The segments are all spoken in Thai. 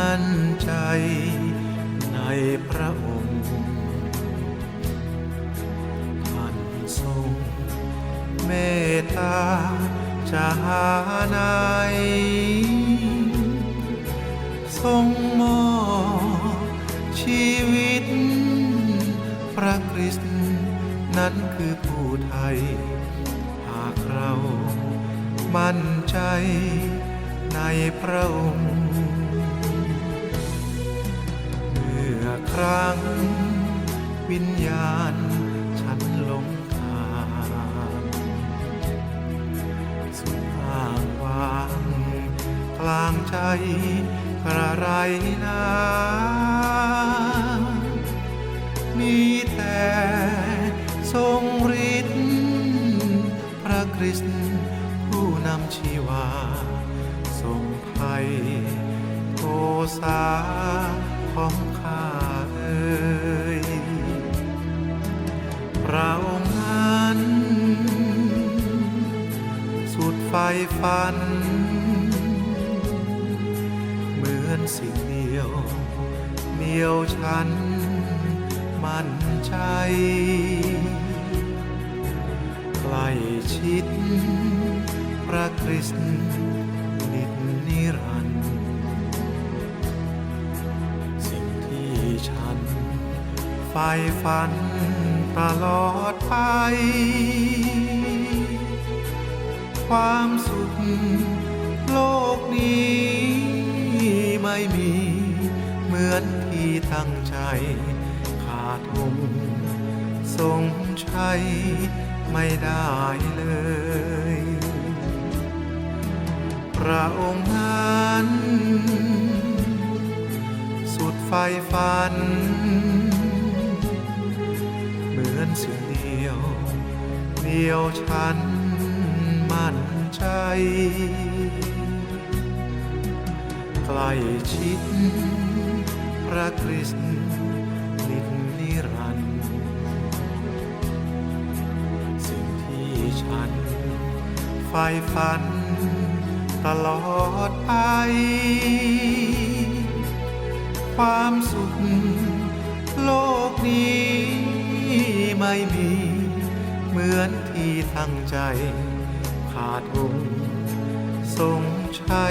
มั่นใจในพระองค์ท่านทรงเมตตาจะหาไหนทรงมอบชีวิต พระคริสต์นั้นคือผู้ไทย หากเรามั่นใจในพระองค์ รั้ง วิญญาณฉันหลงทางสุดอ้างว้างกลางใจกระไรนามีแต่ทรงฤทธิ์พระคริสต์ผู้นำชีวาทรงไทยโทสาของข้า ดไฟฟัน เหมือนสิ่งเดียวเหนียวฉัน มั่นใจ ใกล้ชิด พระคริสต์นิดนิรันดร์สิ่งที่ฉันใฝ่ฝันตลอดไป ความสุข โลกนี้ไม่มี เหมือนที่ตั้งใจ ขาดองค์ทรงใช้ไม่ได้เลย พระองค์นั้น สุดไฟฟัน เหมือนสิ่งเดียว เดียวฉัน มั่นใจ ใกล้ชิด พระคริสต์นิดนิรันดร์สิ่งที่ฉันใฝ่ฝัน ตลอดไป ความสุข โลกนี้ไม่มี เหมือนที่ตั้งใจ ขาดองค์ทรงใช้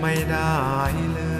ไม่ได้เลย